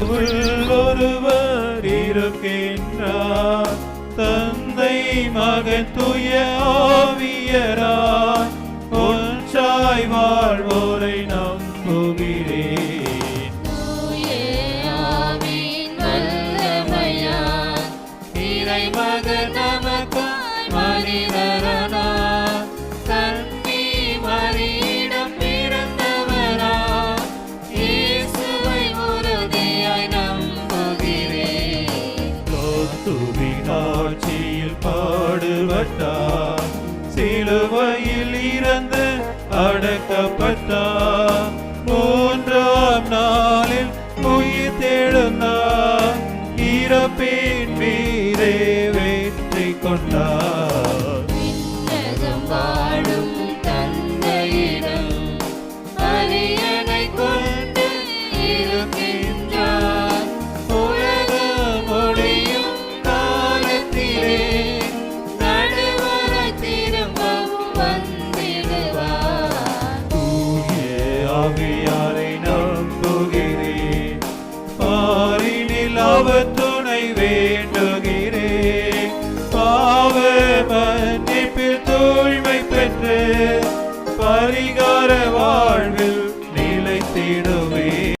ஒருவர் இருக்கின்றார். தந்தை மகன் துய ஆவியராய் ஒன்றாய் வாழ்வோரை நம்புகிறேன். தூய ஆவியின் அடக்கப்பட்டார் சிலுவையில் இருந்து அடக்கப்பட்டார் ஆவியாரை நம்புகிறேன். பாரினில் அவர்